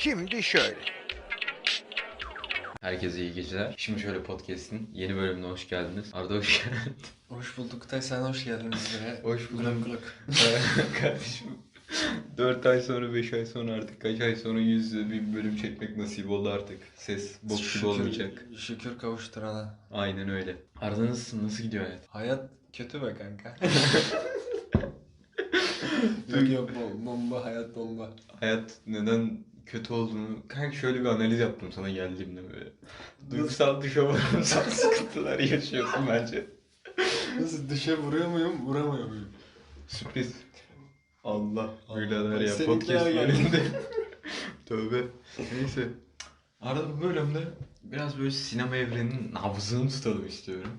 Şimdi şöyle. Herkese iyi geceler. Şimdi şöyle podcast'in yeni bölümüne hoş geldiniz. Arda hoş geldin. Hoş bulduk Tay sen hoş geldin bizlere. Hoş bulduk. Kulak. Kardeşim 4 ay sonra 5 ay sonra artık kaç ay sonra yüz bir bölüm çekmek nasip oldu artık. Ses bok gibi olmayacak. Şükür kavuşturana. Aynen öyle. Arda nasılsın? Nasıl gidiyor hayat? Hayat kötü be kanka. yok yok bom- bomba hayat bomba. Hayat neden kötü olduğunu kanka şöyle bir analiz yaptım sana geldiğimde böyle. Duygusal dışavarımsal sıkıntılar yaşıyorsun bence. Nasıl dışa vuruyor muyum vuramıyor muyum? Sürpriz. Allah birader ya podcast bölümünde. Tövbe. Neyse. Arada bu bölümde biraz böyle sinema evreninin nabzını tutalım istiyorum.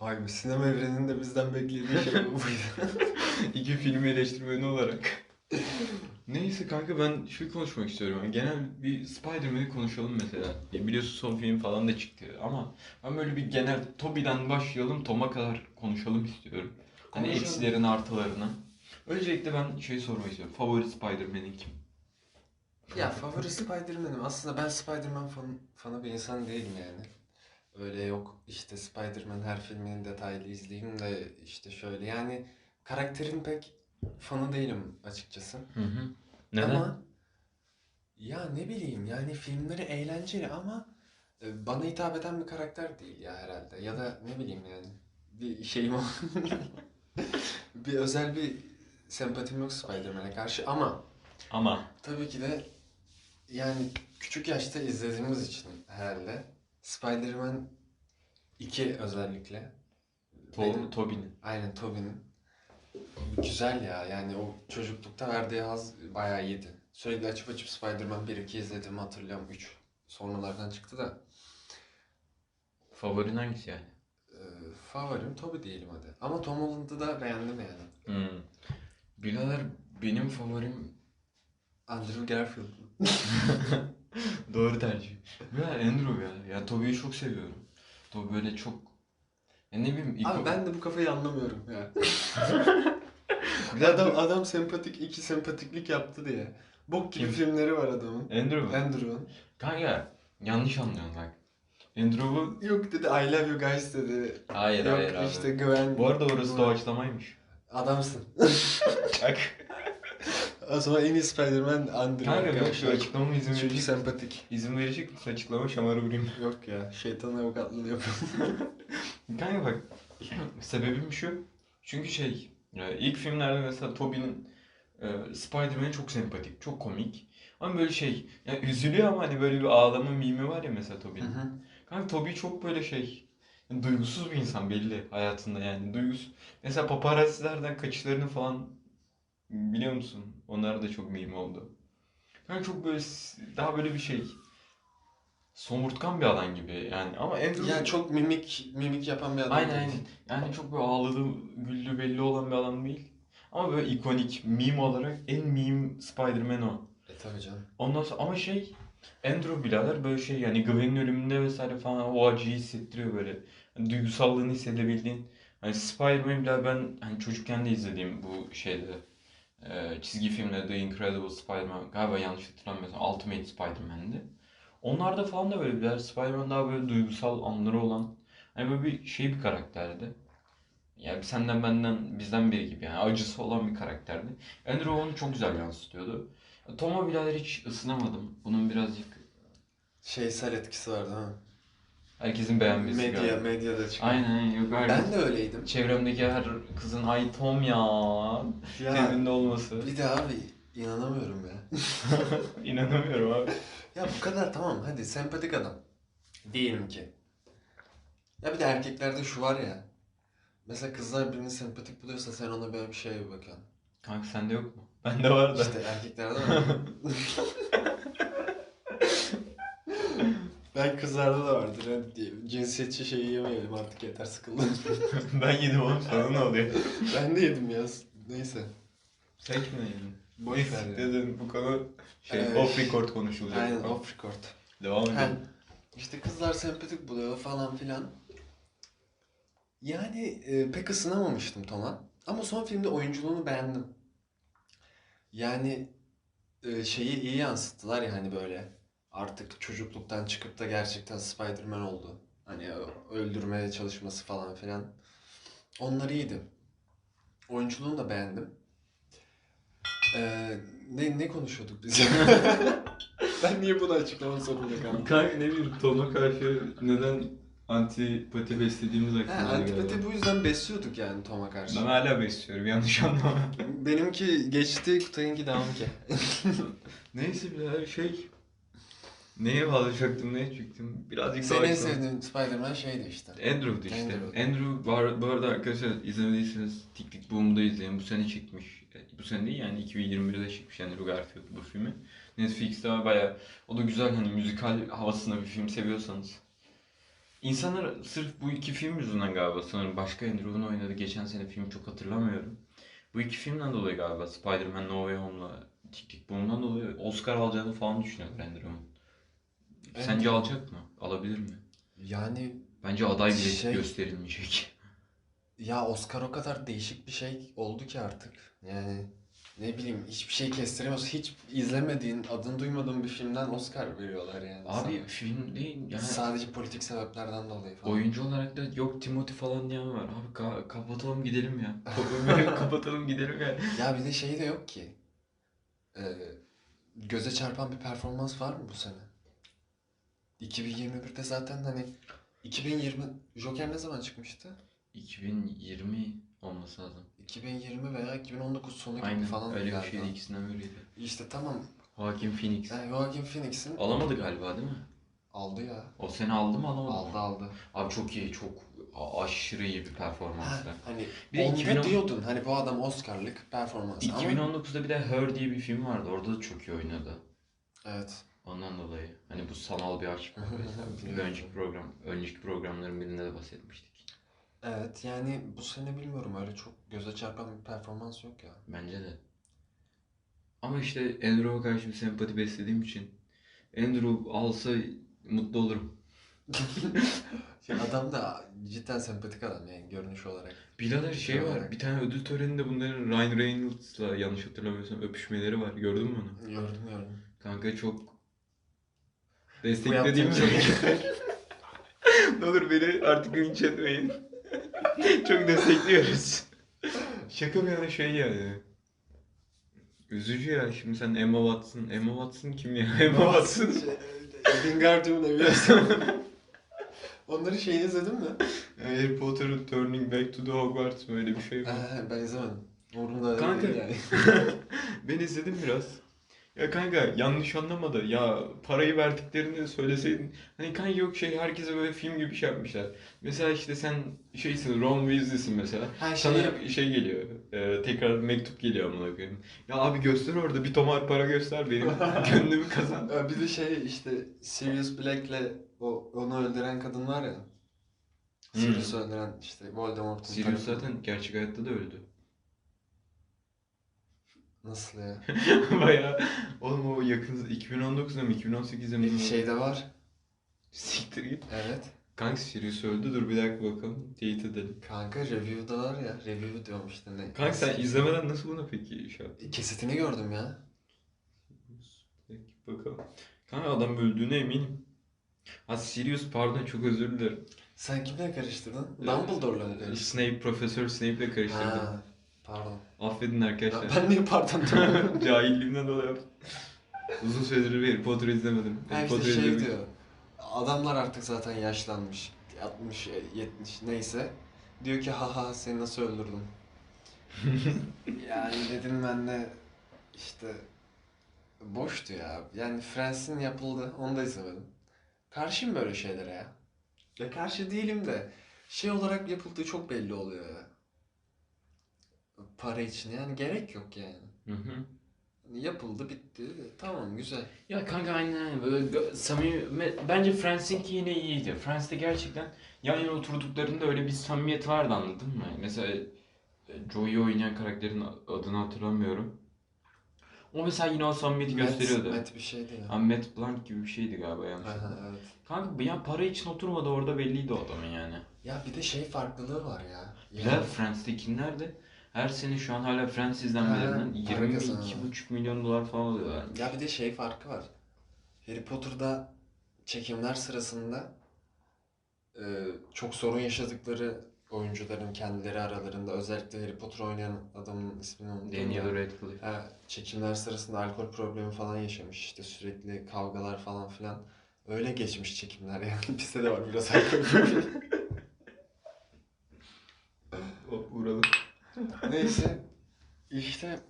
Vay be sinema evreninin de bizden beklediği şey buydu. İki film eleştirmeni olarak. Neyse kanka ben şu konuşmak istiyorum. Yani genel bir Spider-Man'i konuşalım mesela. Ya biliyorsun son film falan da çıktı ama ben böyle bir genel Tobey'den başlayalım Tom'a kadar konuşalım istiyorum. Hani Konuşalım. eksilerin artılarını. Öncelikle ben şey sormak istiyorum. Favori Spider-Man'in kim? ya favori Spider-Man'im. Aslında ben Spider-Man fan, fanı bir insan değilim yani. Öyle yok işte Spider-Man her filmini detaylı izleyeyim de işte şöyle yani karakterin pek fanı değilim açıkçası. Hı hı. Neden? Ama ya ne bileyim yani filmleri eğlenceli ama e, bana hitap eden bir karakter değil ya herhalde. Ya da ne bileyim yani bir şeyim bir özel bir sempatim yok Spider-Man'e karşı ama Ama tabii ki de yani küçük yaşta izlediğimiz için herhalde Spider-Man 2 özellikle To Tobey'nin. Aynen Tobey'nin. Güzel ya yani o çocuklukta verdiği haz bayağı iyiydi. Sürekli açıp açıp Spider-Man 1-2 izlediğimi hatırlıyorum. 3 sonralardan çıktı da. Favorin hangisi yani? Ee, favorim Tobey diyelim hadi. Ama Tom Holland'ı da beğendim yani. Hmm. Birader benim favorim Andrew Garfield. Doğru tercih. Ya Andrew ya. Ya Tobey'i çok seviyorum. Tobey böyle çok ya ne bileyim ilk Abi ben de bu kafayı anlamıyorum ya. Bir adam, adam sempatik, iki sempatiklik yaptı diye. Bok gibi Kim? filmleri var adamın. Andrew mu? Andrew'un. Kanka yanlış anlıyorsun bak. Andrew'u Yok dedi I love you guys dedi. hayır Yok hayır abi. işte güven. Bu arada orası doğaçlamaymış. Adamsın. Bak. O zaman en iyi Spider-Man Andrew Kanka yok şu açıklamamı izin Çünkü verecek. sempatik. İzin verecek misin açıklama şamarı vurayım. Yok ya şeytan avukatlığını yapıyorum. Kanka bak sebebim şu. Çünkü şey e, ilk filmlerde mesela Tobey'nin e, Spider-Man çok sempatik, çok komik. Ama böyle şey yani üzülüyor ama hani böyle bir ağlama mimi var ya mesela Tobey'nin. Kanka Tobey çok böyle şey yani duygusuz bir insan belli hayatında yani duygusuz. Mesela paparazzilerden kaçışlarını falan biliyor musun? Onlar da çok meme oldu. Kanka çok böyle daha böyle bir şey somurtkan bir adam gibi yani ama Andrew ya çok mimik mimik yapan bir adam. Aynen değil. aynen. Yani çok böyle ağladığı, güldüğü belli olan bir adam değil. Ama böyle ikonik, meme olarak en meme Spider-Man o. E tabii canım. Ondan sonra ama şey Andrew birader böyle şey yani Gwen'in ölümünde vesaire falan o acıyı hissettiriyor böyle. Hani duygusallığını hissedebildiğin. Hani Spider-Man bile ben hani çocukken de izlediğim bu şeyde e, çizgi filmde The Incredible Spider-Man galiba yanlış hatırlamıyorsam Ultimate Spider-Man'di. Onlarda falan da böyle birer Spider-Man daha böyle duygusal anları olan hani böyle bir şey bir karakterdi. Yani senden benden bizden biri gibi yani acısı olan bir karakterdi. Andrew onu çok güzel yansıtıyordu. Tom'a birader hiç ısınamadım. Bunun birazcık Şeysel etkisi vardı ha. herkesin beğenmesi Medya, galiba. medyada çıkan. Aynen. Yok, herkes- Ben de öyleydim. Çevremdeki her kızın ay Tom ya. Ya olması. bir de abi inanamıyorum ya. İnanamıyorum abi. Ya bu kadar tamam hadi sempatik adam. Diyelim ki. Ya bir de erkeklerde şu var ya. Mesela kızlar birini sempatik buluyorsa sen ona böyle bir şeye bir bakıyorsun. Kanka sende yok mu? Bende var da. İşte erkeklerde var. ben kızlarda da vardır. Hadi diyelim. Cinsiyetçi şeyi yemeyelim artık yeter sıkıldım. ben yedim oğlum sana ne oluyor? ben de yedim ya. Neyse. Sen kime yedin? Boş ver. Dedin bu konu şey Evet. off record konuşulacak. Aynen off record. Devam edelim. işte kızlar sempatik buluyor falan filan. Yani e, pek ısınamamıştım Tom'a. Ama son filmde oyunculuğunu beğendim. Yani e, şeyi iyi yansıttılar ya hani böyle artık çocukluktan çıkıp da gerçekten Spider-Man oldu. Hani ö- öldürmeye çalışması falan filan. Onlar iyiydi. Oyunculuğunu da beğendim. Ee, ne ne konuşuyorduk biz? Ben niye bunu açıklama zorunda kaldım? Kanka ne bileyim Tom'a karşı neden antipati beslediğimiz hakkında antipati bu yüzden besliyorduk yani Tom'a karşı. Ben hala besliyorum yanlış anlama. Benimki geçti, Kutay'ınki devam ki. Neyse bir şey... Neye bağlayacaktım, neye çıktım? Birazcık Senin en daha- sevdiğin Spider-Man şeydi işte. Andrew'du işte. Andrew. Andrew, bu arada arkadaşlar izlemediyseniz Tik Tik Boom'da izleyin. Bu sene çıkmış. Bu sene değil yani 2021'de çıkmış Andrew Garfield bu filmi. Netflix'te var baya. O da güzel hani müzikal havasında bir film seviyorsanız. İnsanlar sırf bu iki film yüzünden galiba sanırım başka Andrew'un oynadığı geçen sene film çok hatırlamıyorum. Bu iki filmden dolayı galiba Spider-Man No Way Home'la Tik Tik Boom'dan dolayı Oscar alacağını falan düşünüyorlar Andrew'un. Sence Andrew- alacak mı? Alabilir mi? Yani Bence aday bile Şey- gösterilmeyecek. Ya Oscar o kadar değişik bir şey oldu ki artık. Yani ne bileyim hiçbir şey kestiremiyorsun. Hiç izlemediğin, adını duymadığın bir filmden Oscar veriyorlar yani. Abi film değil sana. yani Sadece politik sebeplerden dolayı falan. oyuncu olarak da yok Timothy falan diyen var. Abi ka- kapatalım gidelim ya. Kapatalım gidelim ya. Ya bir de şey de yok ki. Ee, göze çarpan bir performans var mı bu sene? 2021'de zaten hani 2020 Joker ne zaman çıkmıştı? 2020 olması lazım. 2020 veya 2019 sonu gibi Aynen falan öyle bir galiba. şeydi ikisinden biriydi. İşte tamam. Joaquin Phoenix. Yani Joaquin Phoenix'in Alamadı galiba değil mi? aldı ya. O sene aldı mı alamadı mı? Aldı aldı. Abi çok iyi, çok a- aşırı iyi bir Ha, performanstı. hani Bir de onda 2010 diyordun hani bu adam Oscar'lık performans ama 2019'da bir de Her diye bir film vardı. Orada da çok iyi oynadı. evet. Ondan dolayı. Hani bu sanal bir aşk. Hı, bir önceki program, önceki programların birinde de bahsetmiştik. Evet yani bu sene bilmiyorum öyle çok göze çarpan bir performans yok ya. Bence de. Ama işte Andrew'a karşı bir sempati beslediğim için Andrew alsa mutlu olurum. Ya adam da cidden sempatik adam yani görünüş olarak. Birader şey var, olarak. bir tane ödül töreninde bunların Ryan Reynolds'la yanlış hatırlamıyorsam öpüşmeleri var. Gördün mü onu? Gördüm gördüm. Kanka çok desteklediğim yaptığım şey. ne olur beni artık linç etmeyin. çok destekliyoruz. Şaka bir yana şey yani. Üzücü ya şimdi sen Emma Watson. Emma Watson kim ya? Emma Watson. Şey, Wingardium Leviosa. Onların şeyini izledin mi? Harry Potter'ın Turning Back to the Hogwarts mı öyle bir şey var. Ee, ben izlemedim. Umurumda Kanka. yani. ben izledim biraz. Ya kanka yanlış anlama da ya parayı verdiklerini söyleseydin. Hani kanka yok şey herkese böyle film gibi şey yapmışlar. Mesela işte sen şeysin Ron Weasley'sin mesela. Her Sana şeyi şey geliyor. e, tekrar mektup geliyor amına koyayım. Ya abi göster orada bir tomar para göster benim gönlümü kazan. Bir de şey işte Sirius Black'le o onu öldüren kadın var ya. Hmm. Sirius'u öldüren işte Voldemort'un Sirius tarafı. zaten gerçek hayatta da öldü. Nasıl ya? Baya oğlum o yakın 2019'da mı 2018'de mi? Bir şey de var. Siktir git. Evet. Kanka Sirius öldü dur bir dakika bakalım. Teyit edelim. Kanka review'da var ya. Review diyorum işte ne. Kanka sen izlemeden nasıl buna peki şey yaptın? Kesitini gördüm ya. Peki, bakalım. Kanka adam öldüğüne eminim. Ha Sirius pardon çok özür dilerim. Sen kimle karıştırdın? Dumbledore'la mı karıştırdın? Snape, Profesör Snape'le karıştırdım. Ha, pardon. Affedin Ya arkadaşlar. ben niye pardon diyorum? Cahilliğimden dolayı. Uzun süredir Harry Potter izlemedim. Ha Harry işte Potter şey izlemek- diyor. Adamlar artık zaten yaşlanmış. 60, 70 neyse. Diyor ki haha seni nasıl öldürdüm? yani dedim ben de işte boştu ya. Yani Friends'in yapıldı. Onu da izlemedim. Karşıyım böyle şeylere ya. Ya karşı değilim de şey olarak yapıldığı çok belli oluyor ya. Para için yani gerek yok yani. Hı hı. Yapıldı bitti. Tamam güzel. Ya kanka aynen aynen. böyle samimi bence Friends'inki yine iyiydi. Friends'te gerçekten yan yana oturduklarında öyle bir samimiyet vardı anladın mı? Mesela e, Joey'i oynayan karakterin adını hatırlamıyorum. O mesela yine o samimiyeti gösteriyordu. Matt, Matt bir şeydi ya. Ha, Matt Blanc gibi bir şeydi galiba yanlış evet. Kanka bir ya para için oturmadı orada belliydi o adamın yani. Ya bir de şey farklılığı var ya. Güzel Friends'tekiler de Her sene şu an hala Friends izlenmelerinden Ha, para 22,5 milyon dolar falan alıyorlar. Ya bir de şey farkı var. Harry Potter'da çekimler sırasında e, çok sorun yaşadıkları oyuncuların kendileri aralarında özellikle Harry Potter oynayan adamın ismini unuttum Daniel. Radcliffe. Ha, çekimler sırasında alkol problemi falan yaşamış işte sürekli kavgalar falan filan. Öyle geçmiş çekimler yani. Bizde de var biraz alkol problemi. Uğradı. Neyse işte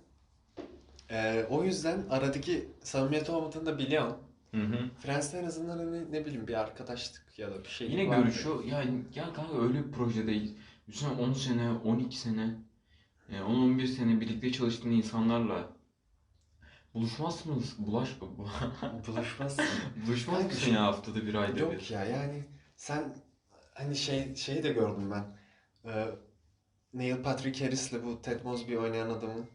e, o yüzden aradaki samimiyet olmadığını da biliyorsun. Hı hı. Friends'te en azından hani ne bileyim bir arkadaşlık ya da bir şey Yine vardı. görüşüyor. Ya, ya kanka öyle bir projedeyiz. Düşünsene 10 sene, 12 sene, e, 10-11 sene birlikte çalıştığın insanlarla buluşmazsınız. Bulaş, Buluşmazsın. buluşmaz Kanka mısın ya haftada bir ayda bir? Yok ya yani sen hani şey şeyi de gördüm ben. Ee, Neil Patrick Harris'le bu Ted Mosby oynayan adamın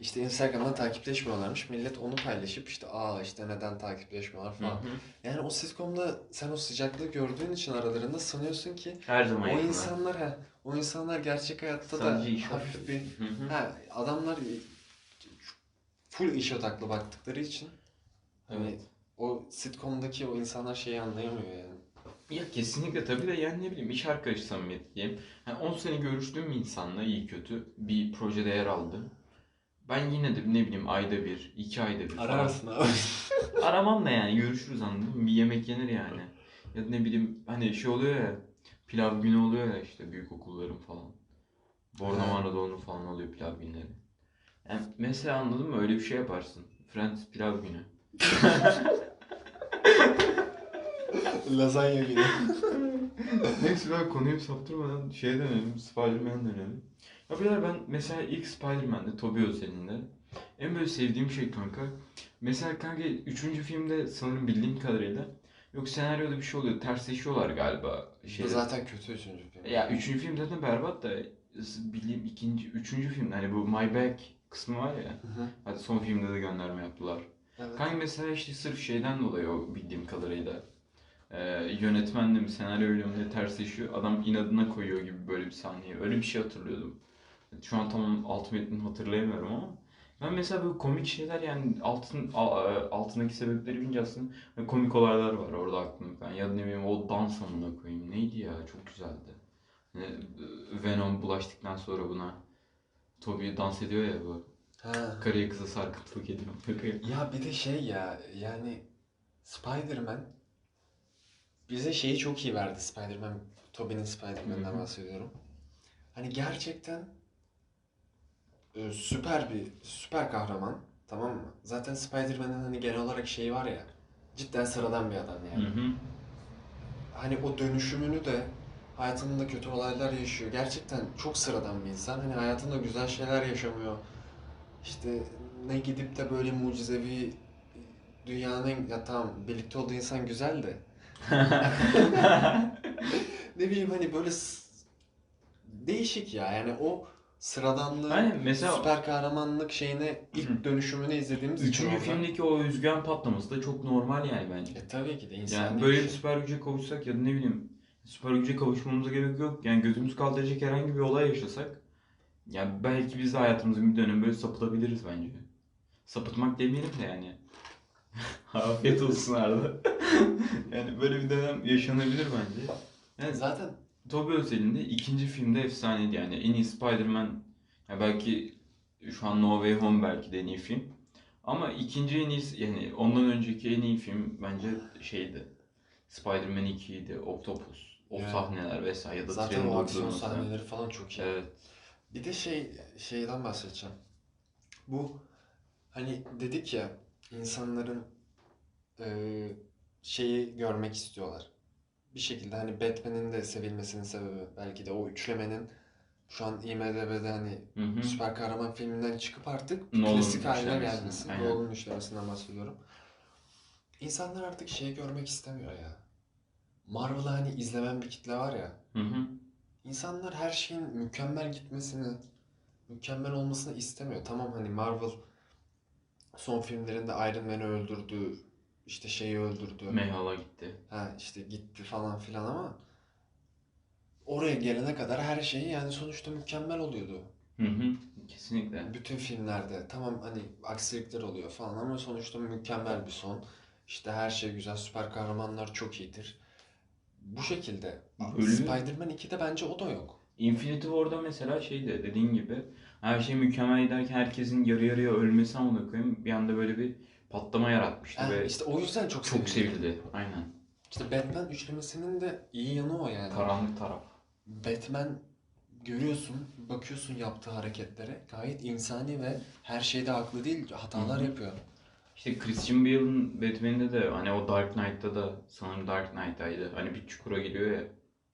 işte Instagram'dan takipleşmiyorlarmış. Millet onu paylaşıp işte aa işte neden takipleşmiyorlar Hı falan. hı. Yani o sitcom'da sen o sıcaklığı gördüğün için aralarında sanıyorsun ki Her zaman o yakınlar. insanlar ha o insanlar gerçek hayatta da Sadece iş hafif bir Hı hı. ha adamlar full iş odaklı baktıkları için hani Evet. o sitcom'daki o insanlar şeyi anlayamıyor yani. Ya kesinlikle tabii de yani ne bileyim iş arkadaşı samimiyeti diyeyim. Yani 10 sene görüştüğüm insanla iyi kötü bir projede yer aldı. Ben yine de ne bileyim ayda bir, iki ayda bir falan. Ararsın abi. Aramam da yani görüşürüz anladın mı? Bir yemek yenir yani. Ya da ne bileyim hani şey oluyor ya pilav günü oluyor ya işte büyük okulların falan. Bornova. Anadolu'nun falan oluyor pilav günleri. Yani mesela anladın mı öyle bir şey yaparsın. Friends pilav günü. Lazanya gibi. Neyse ben konuyu saptırmadan şeye dönelim, Spider-Man'e dönelim. Ya beyler ben mesela ilk Spider-Man'de, Tobey özelinde en böyle sevdiğim şey kanka. Mesela kanka üçüncü filmde sanırım bildiğim kadarıyla yok senaryoda bir şey oluyor, tersleşiyorlar galiba. Bu Şey, zaten kötü üçüncü film. ya üçüncü film zaten berbat da bildiğim ikinci, üçüncü film hani bu My Back kısmı var ya. Hı hı. Hadi son filmde de gönderme yaptılar. Evet. Kanka mesela işte sırf şeyden dolayı o bildiğim kadarıyla e, yönetmenle mi senaryoyla mı ne tersleşiyor adam inadına koyuyor gibi böyle bir sahneyi öyle bir şey hatırlıyordum. Şu an tamam alt metnini hatırlayamıyorum ama ben mesela böyle komik şeyler yani altın a- altındaki sebepleri bilince aslında komik olaylar var orada aklımda ya ne bileyim o dans amına koyayım neydi ya çok güzeldi. Hani, e, Venom bulaştıktan sonra buna Toby dans ediyor ya bu Ha. karıya kıza sarkıntılık ediyor. Ya bir de şey ya yani Spider-Man bize şeyi çok iyi verdi Spider-Man. Tobey'nin Spider-Man'den bahsediyorum. Hani gerçekten e, süper bir süper kahraman tamam mı? Zaten Spider-Man'in hani genel olarak şeyi var ya cidden sıradan bir adam yani. Hı hı. hani o dönüşümünü de hayatında kötü olaylar yaşıyor. Gerçekten çok sıradan bir insan. Hani hayatında güzel şeyler yaşamıyor. İşte ne gidip de böyle mucizevi dünyanın en- ya tamam birlikte olduğu insan güzel de ne bileyim hani böyle değişik ya yani o sıradanlığı Hani mesela süper kahramanlık şeyine ilk dönüşümünü izlediğimiz için üçüncü orada- filmdeki o özgüven patlaması da çok normal yani bence. E tabii ki de insan Yani böyle şey. bir süper güce kavuşsak ya da ne bileyim süper güce kavuşmamıza gerek yok. Yani gözümüz kaldıracak herhangi bir olay yaşasak yani belki biz de hayatımızın bir dönemi böyle sapıtabiliriz bence. Sapıtmak demeyelim de yani. Afiyet olsun Arda. yani böyle bir dönem yaşanabilir bence. Yani Zaten Tobey özelinde ikinci filmde efsaneydi yani en iyi Spider-Man ya belki şu an No Way Home belki de en iyi film ama ikinci en iyi yani ondan önceki en iyi film bence şeydi Spider-Man 2 idi Octopus o Yani. sahneler vesaire ya da zaten o aksiyon sahneleri falan çok iyi. Evet. Bir de şey şeyden bahsedeceğim. Bu hani dedik ya insanların eee, şeyi görmek istiyorlar. Bir şekilde hani Batman'in de sevilmesinin sebebi belki de o üçlemenin şu an IMDb'de hani Hı hı. süper kahraman filminden çıkıp artık Nolan'ın klasik haline gelmesi. Nolan'ın üçlemesinden bahsediyorum. İnsanlar artık şeyi görmek istemiyor ya. Marvel'ı hani izlemen bir kitle var ya. Hı hı. İnsanlar her şeyin mükemmel gitmesini, mükemmel olmasını istemiyor. Tamam hani Marvel son filmlerinde Iron Man'i öldürdü, işte şeyi öldürdü. Mehala gitti. Ha işte gitti falan filan ama oraya gelene kadar her şey yani sonuçta mükemmel oluyordu. Hı hı. Kesinlikle. Bütün filmlerde tamam hani aksilikler oluyor falan ama sonuçta mükemmel bir son. İşte her şey güzel, süper kahramanlar çok iyidir. Bu şekilde. Böyle- Spider-Man 2'de bence o da yok. Infinity War'da mesela şeydi dediğin gibi her şey mükemmel giderken herkesin yarı yarıya ölmesi amına koyayım bir anda böyle bir patlama yaratmıştı Ha, ve işte o yüzden çok çok sevildi. sevildi. Aynen. İşte Batman üçlemesinin de iyi yanı o yani. Karanlık taraf. Batman görüyorsun, bakıyorsun yaptığı hareketlere gayet insani ve her şeyde haklı değil, hatalar Hı yapıyor. İşte Christian Bale'ın Batman'de de hani o Dark Knight'ta da sanırım Dark Knight'taydı. Hani bir çukura giriyor ya.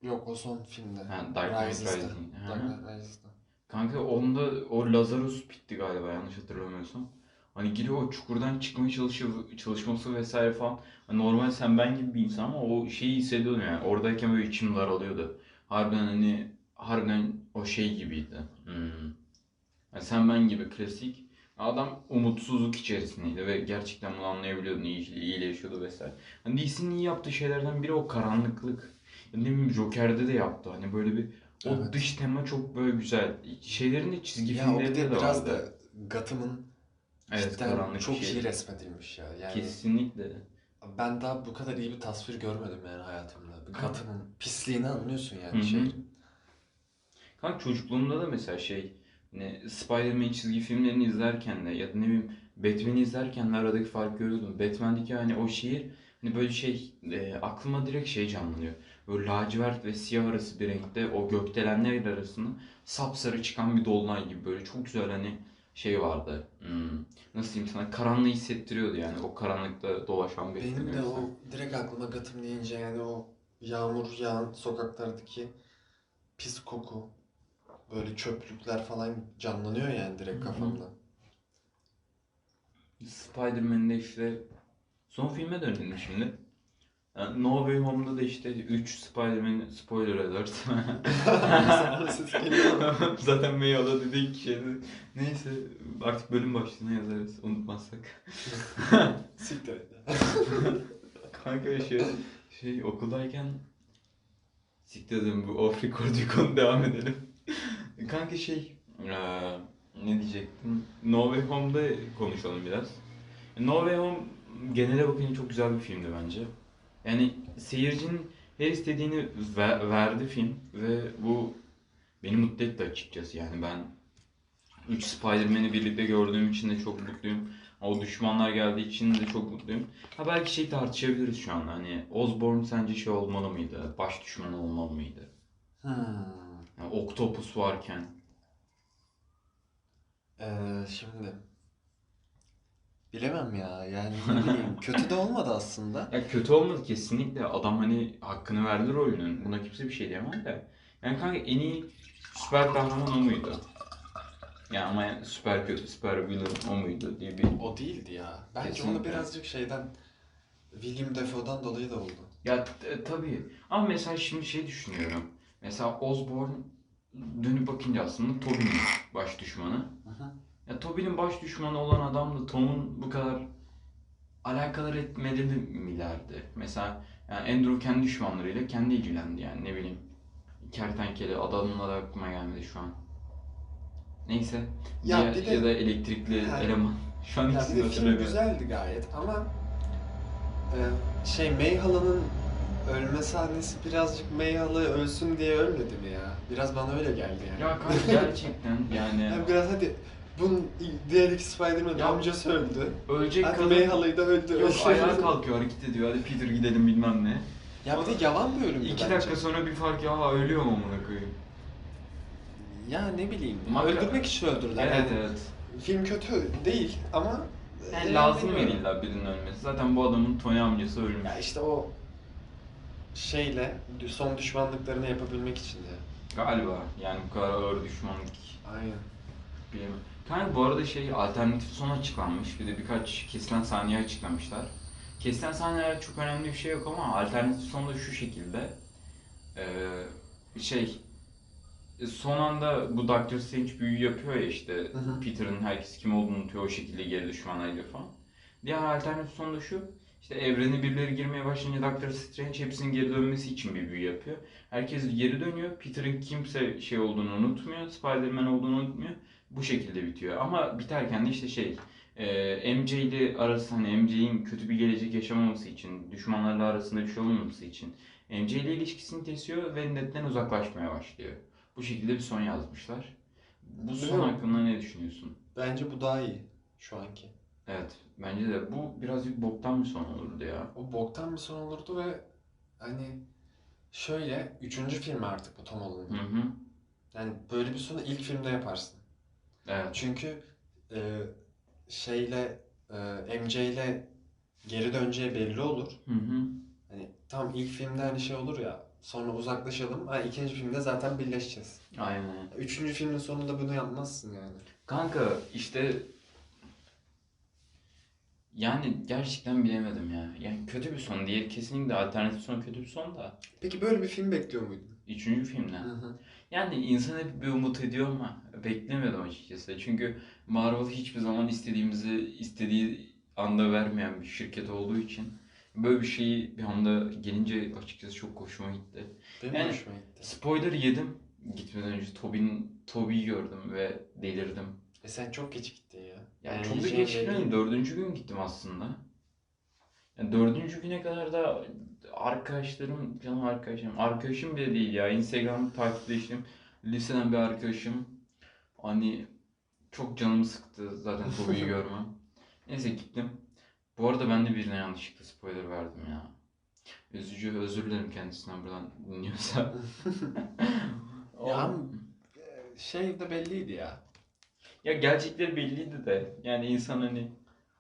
Yok o son filmde. Ha, Dark Knight. Rising. Dark. Knight Rises'ta. Kanka onda o Lazarus bitti galiba yanlış hatırlamıyorsam. Hani giriyor o çukurdan çıkmaya çalışıyor, çalışması vesaire falan. Hani normal sen ben gibi bir insan ama o şeyi hissediyordum yani. Oradayken böyle içim daralıyordu. Harbiden hani harbiden o şey gibiydi. Hmm. Yani sen ben gibi klasik. Adam umutsuzluk içerisindeydi ve gerçekten bunu anlayabiliyordun. İyi, iyileşiyordu vesaire. Hani DC'nin iyi yaptığı şeylerden biri o karanlıklık. Ya ne bileyim Joker'de de yaptı. Hani böyle bir o Evet. dış tema çok böyle güzel. Şeylerin de çizgi Ya filmlerinde de de biraz vardı. da Gotham'ın Evet cidden karanlık çok bir şey. iyi resmedilmiş ya. Yani Kesinlikle. ben daha bu kadar iyi bir tasvir görmedim yani hayatımda. Gotham'ın pisliğini anlıyorsun Hı yani hı. şey. Kanka çocukluğumda da mesela şey ne Spider-Man çizgi filmlerini izlerken de ya da ne bileyim Batman'i izlerken de aradaki fark görüyordum. Batman'deki hani o şiir hani böyle şey e, aklıma direkt şey canlanıyor. Böyle lacivert ve siyah arası bir renkte o gökdelenler arasında sapsarı çıkan bir dolunay gibi böyle çok güzel hani şey vardı. Hmm, nasıl diyeyim sana karanlığı hissettiriyordu yani o karanlıkta dolaşan bir Benim de o direkt aklıma Gotham deyince yani o yağmur yağan sokaklardaki pis koku, böyle çöplükler falan canlanıyor yani direkt kafamda. Spider-Man'de işte son filme dönelim şimdi. Yani No Way Home'da da işte 3 Spider-Man spoiler alert. Zaten Maya'da dedik şeydi. Neyse artık bölüm başlığına yazarız unutmazsak. Siktir et. Kanka şey, şey okuldayken siktir dedim bu off record konu devam edelim. Kanka şey ne diyecektim? No Way Home'da konuşalım biraz. No Way Home genele bakınca çok güzel bir filmdi bence. Yani seyircinin her istediğini ver- verdi film ve bu beni mutlu etti açıkçası. Yani ben 3 Spider-Man'i birlikte gördüğüm için de çok mutluyum. O düşmanlar geldiği için de çok mutluyum. Ha belki şey tartışabiliriz şu an. Hani Osborn sence şey olmalı mıydı? Baş düşmanı olmalı mıydı? Hmm. Yani Octopus varken. Ee, şimdi bilemem ya yani ne bileyim kötü de olmadı aslında. Ya kötü olmadı kesinlikle. Adam hani hakkını verdi rolünün. Buna kimse bir şey diyemez de. Yani kanka en iyi süper kahraman o muydu? Ya ama yani süper kötü, süper villain o muydu diye bir... O değildi ya. Bence onu Kesinlikle. birazcık şeyden William Dafoe'dan dolayı da oldu. Ya t- tabii. Ama mesela şimdi şey düşünüyorum. Mesela Osborn dönüp bakınca aslında Tobey'nin baş düşmanı. Hı. Ya Tobey'nin baş düşmanı olan adam da Tom'un bu kadar alakadar etmeli milerdi? Mesela yani Andrew kendi düşmanlarıyla kendi ilgilendi yani ne bileyim. Kertenkele adamın adı aklıma gelmedi şu an. Neyse. Ya Ya, bir de- ya da elektrikli Yani- eleman. Şu an ikisini de film güzeldi gayet ama e, şey Mayhala'nın ölme sahnesi birazcık Mayhala ölsün diye ölmedi mi ya? Biraz bana öyle geldi yani. Ya kanka gerçekten yani Yani biraz hadi bunun diğer iki Spider-Man Ya- amcası öldü. ölecek Hadi kadın Mayhala'yı da öldü. yok öldü. ayağa kalkıyor hareket ediyor hadi Peter gidelim bilmem ne. Ya bir de yalan bir ölümdü İki bence. dakika sonra bir fark ya ölüyor mu amına koyayım. Ya ne bileyim. Ama- öldürmek için öldürdüler. Evet yani. evet. Film kötü değil ama Yani e, lazım bilmiyorum. mıydı illa birinin ölmesi? Zaten bu adamın Tony amcası ölmüş. Ya işte o şeyle son düşmanlıklarını yapabilmek için ya. Galiba yani bu kadar ağır düşmanlık Aynen. bilemem. Kanka bu arada şey alternatif son açıklanmış. Bir de birkaç kesilen sahneyi açıklamışlar. Kesilen sahneler çok önemli bir şey yok ama alternatif son da şu şekilde. Ee, şey son anda bu Doctor Strange büyü yapıyor ya işte. Peter'ın herkes kim olduğunu unutuyor o şekilde geri düşmanlar ediyor falan. Diğer alternatif son da şu İşte evrene birileri girmeye başlayınca Doctor Strange hepsinin geri dönmesi için bir büyü yapıyor. Herkes geri dönüyor. Peter'ın kimse şey olduğunu unutmuyor. Spider-Man olduğunu unutmuyor. Bu şekilde bitiyor. Ama biterken de işte şey e, MJ ile arası hani MJ'in kötü bir gelecek yaşamaması için, düşmanlarla arasında bir şey olmaması için MJ ile ilişkisini kesiyor ve netten uzaklaşmaya başlıyor. Bu şekilde bir son yazmışlar. Bu son Bilmiyorum. hakkında ne düşünüyorsun? Bence bu daha iyi şu anki. Evet, bence de bu birazcık boktan bir son olurdu ya. O boktan bir son olurdu ve hani şöyle üçüncü film artık bu Tom Hı Holland'ın. hı. Yani böyle bir sonu ilk filmde yaparsın. Evet. Çünkü e, şeyle e, MJ ile geri döneceği belli olur. Hı hı. Hani tam ilk filmde hani şey olur ya sonra uzaklaşalım. Ha ikinci filmde zaten birleşeceğiz. Aynen. Üçüncü filmin sonunda bunu yapmazsın yani. Kanka işte yani gerçekten bilemedim ya. Yani kötü bir son değil. Kesinlikle alternatif son kötü bir son da. Peki böyle bir film bekliyor muydun? Üçüncü filmden. hı. Yani insan hep bir umut ediyor ama beklemiyordum açıkçası. Çünkü Marvel hiçbir zaman istediğimizi istediği anda vermeyen bir şirket olduğu için böyle bir şeyi bir anda gelince açıkçası çok hoşuma gitti. Benim Yani- hoşuma gitti. Spoiler yedim. Gitmeden önce Tobin, Toby'yi gördüm ve delirdim. E sen çok geç gittin ya. Yani çok da yiyeceğin geç belli. gitmedim. Dördüncü gün gittim aslında. Yani dördüncü güne kadar da arkadaşlarım, canım arkadaşım, arkadaşım bile değil ya. Instagram'da takipleştim. Liseden bir arkadaşım. Hani çok canımı sıktı zaten Toby'yi görmem. Neyse gittim. Bu arada ben de birine yanlışlıkla spoiler verdim ya. Üzücü, özür dilerim kendisinden buradan dinliyorsa. Ya e, şey de belliydi ya. Ya gerçekleri belliydi de yani insan hani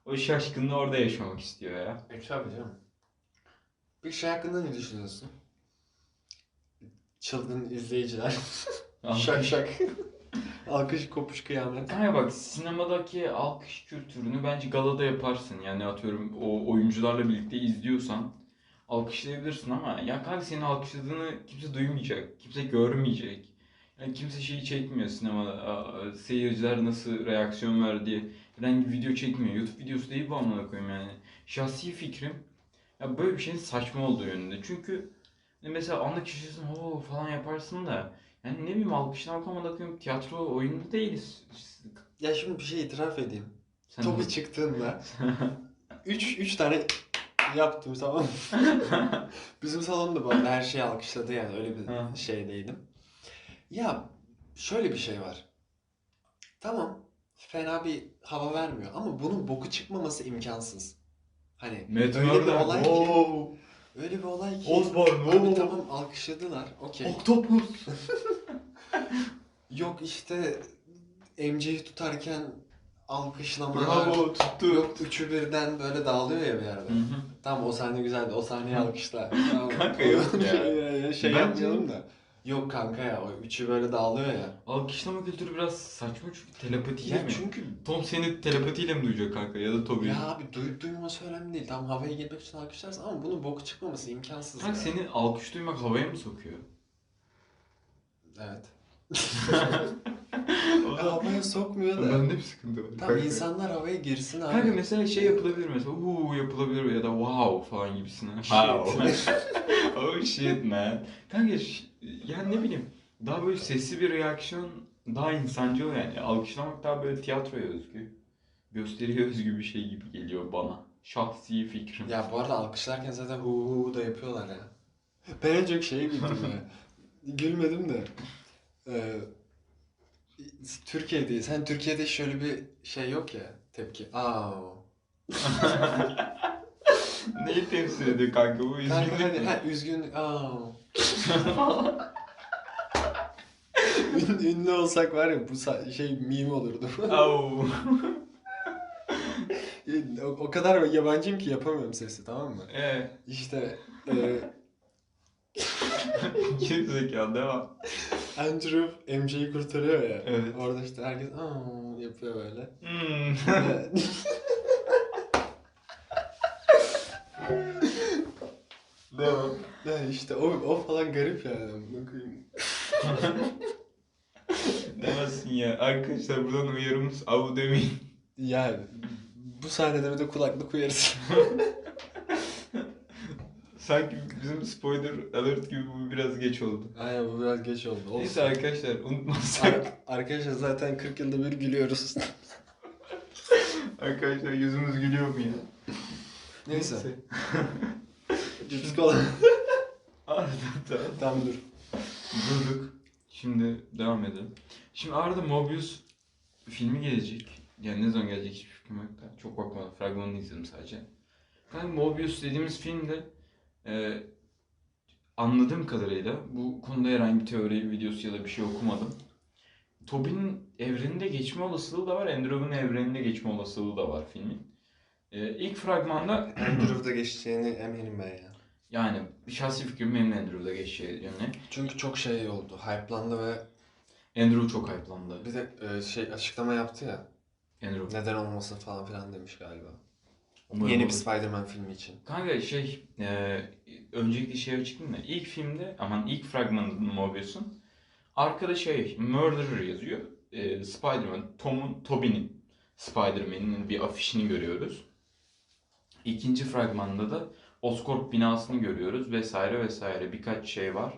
o şaşkınlığı orada yaşamak istiyor ya. E tabii canım. Bir şey hakkında ne düşünüyorsun? Çılgın izleyiciler. şak şak. Alkış kopuş kıyamet. Kanka bak sinemadaki alkış kültürünü bence galada yaparsın. Yani atıyorum o oyuncularla birlikte izliyorsan alkışlayabilirsin ama ya kanka senin alkışladığını kimse duymayacak, kimse görmeyecek. Yani kimse şeyi çekmiyor sinemada. Seyirciler nasıl reaksiyon verdi diye herhangi bir video çekmiyor. YouTube videosu değil bu amına koyayım yani. Şahsi fikrim ya böyle bir şeyin saçma olduğu yönünde. Çünkü mesela anlık şaşırsın o falan yaparsın da yani ne bileyim alkışlamak amına koyayım tiyatro oyunu değiliz. Ya şimdi bir şey itiraf edeyim. Sen Topu çıktığında 3 3 tane yaptım tamam? Bizim salonda bu arada her şey alkışladı yani öyle bir Ha. şeydeydim. Ya şöyle bir şey var. Tamam fena bir hava vermiyor ama bunun boku çıkmaması imkansız. Hani Matt öyle bir olay ki wow. öyle bir olay ki Osborn, Abi wow. tamam alkışladılar. Okey. Octopus. Yok işte MC'yi tutarken alkışlamalar. Bravo tuttu. Yok üçü birden böyle dağılıyor ya bir Hı yerde. hı. Tamam o sahne güzeldi. O sahneyi alkışla. Tamam. Kanka yok ya. ya şey Bence- yapmayalım da. Yok kanka ya o üçü böyle dağılıyor ya. Alkışlama kültürü biraz saçma çünkü telepatiyle Ya mi? çünkü Tom seni telepatiyle mi duyacak kanka ya da Toby? ya abi duyup duymaması önemli değil. Tamam havaya girmek için alkışlarsın ama bunun boku çıkmaması imkansız Kanka ya. seni alkış duymak havaya mı sokuyor? Evet. Havaya sokmuyor da. bende bir sıkıntı var. Tamam kanka. insanlar havaya girsin abi. Kanka mesela şey yapılabilir mesela uuu yapılabilir ya da wow falan gibisine. Wow. oh shit man. Kanka ş- yani ne bileyim daha böyle sesli bir reaksiyon daha insancıl yani. Alkışlamak daha böyle tiyatroya özgü. Gösteriye özgü bir şey gibi geliyor bana. Şahsi fikrim. Ya bu arada alkışlarken zaten hu hu hu da yapıyorlar ya. Ben en çok şeye güldüm ya. Gülmedim de. Ee, Türkiye'de, sen Türkiye'de şöyle bir şey yok ya tepki. Aa. Neyi temsil ediyor kanka bu Kanka üzgünlük hani mü? ha, üzgünlük. Aa. Ün- ünlü olsak var ya bu sa- şey meme olurdu. Au. o, o kadar yabancıyım ki yapamıyorum sesi tamam mı? Eee. İşte e, Gerizekalı devam. Andrew MJ'yi kurtarıyor ya. Evet. Orada işte herkes aa yapıyor böyle. Hmm. Devam. Ne işte o, o falan garip yani. amına koyayım. Demezsin ya. Arkadaşlar buradan uyarımız avu demeyin. Yani bu sahnede bir de kulaklık uyarısı. Sanki bizim spoiler alert gibi bu biraz geç oldu. Aynen bu biraz geç oldu. Olsun. Neyse arkadaşlar unutmazsak. Ar- arkadaşlar zaten 40 yılda bir gülüyoruz. arkadaşlar yüzümüz gülüyor mu ya? Neyse. Cips kola. Arda tamam. tamam dur. Durduk. Şimdi devam edelim. Şimdi Arda Mobius filmi gelecek. Yani ne zaman gelecek hiçbir fikrim yok da. Çok bakmadım. Fragmanını izledim sadece. Yani Mobius dediğimiz filmde e, anladığım kadarıyla bu konuda herhangi bir teori videosu ya da bir şey okumadım. Tobin'in evreninde geçme olasılığı da var. Andrew'un evreninde geçme olasılığı da var filmin. E, ilk fragmanda Andrew'da geçeceğini eminim ben ya. yani şahsi fikrim benim Andrew'da geçeceği yönüne. Çünkü çok şey oldu. Hype'landı ve Andrew çok hype'landı. bir de e, şey açıklama yaptı ya. Andrew. Neden olmasın falan filan demiş galiba. Umarım Yeni bir olur. Spider-Man filmi için. Kanka şey, e, öncelikle şey açıklayayım da ilk filmde, aman ilk fragmanında Mobius'un arkada şey, Murderer yazıyor. E, Spider-Man, Tom'un, Tobey'nin Spider-Man'in bir afişini görüyoruz. İkinci fragmanda da Oscorp binasını görüyoruz vesaire vesaire birkaç şey var.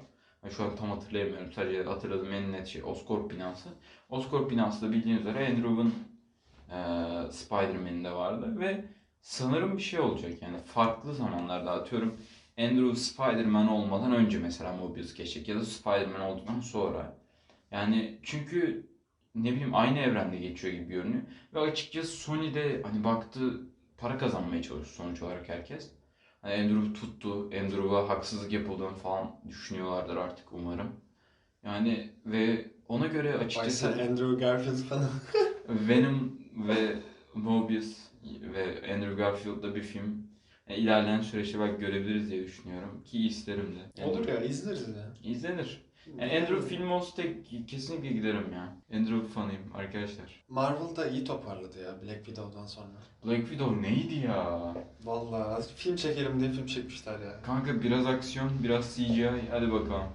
Şu an tam hatırlayamıyorum. Sadece hatırladığım en net şey Oscorp binası. Oscorp binası da bildiğiniz üzere Andrew'un e, Spider-Man'inde vardı ve sanırım bir şey olacak yani farklı zamanlarda atıyorum Andrew Spider-Man olmadan önce mesela Mobius geçecek ya da Spider-Man olduktan sonra. Yani çünkü ne bileyim aynı evrende geçiyor gibi görünüyor. Ve açıkçası Sony de hani baktı para kazanmaya çalışıyor sonuç olarak herkes. Hani Andrew tuttu, Andrew'a haksızlık yapıldığını falan düşünüyorlardır artık umarım. Yani ve ona göre açıkçası Başta Andrew Garfield falan. Venom ve Mobius ve Andrew Garfield'da bir film e, ilerleyen süreçte belki görebiliriz diye düşünüyorum ki isterim de. Olur ya izleriz ya. İzlenir. Yani Andrew film olsa da kesinlikle giderim ya. Andrew fanıyım arkadaşlar. Marvel da iyi toparladı ya Black Widow'dan sonra. Black Widow neydi ya? Vallahi film çekelim diye film çekmişler ya. Kanka biraz aksiyon, biraz CGI. Hadi bakalım.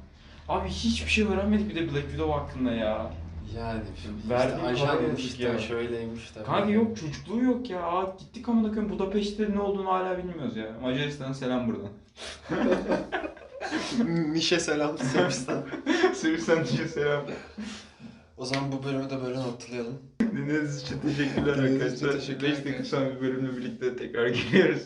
Abi hiçbir şey öğrenmedik bir de Black Widow hakkında ya. Yani Verdiğin işte paraya ajanmış da şöyleymiş de. Kanka yok çocukluğu yok ya. Aa, gittik amına koyayım Budapeşte ne olduğunu hala bilmiyoruz ya. Macaristan'a selam buradan. Mişe selam Sırbistan. Sırbistan için selam. O zaman bu bölümü de böyle noktalayalım. Dinlediğiniz için teşekkürler Dinlediğiniz için arkadaşlar. teşekkürler 5 dakika sonra bir bölümle birlikte tekrar geliyoruz.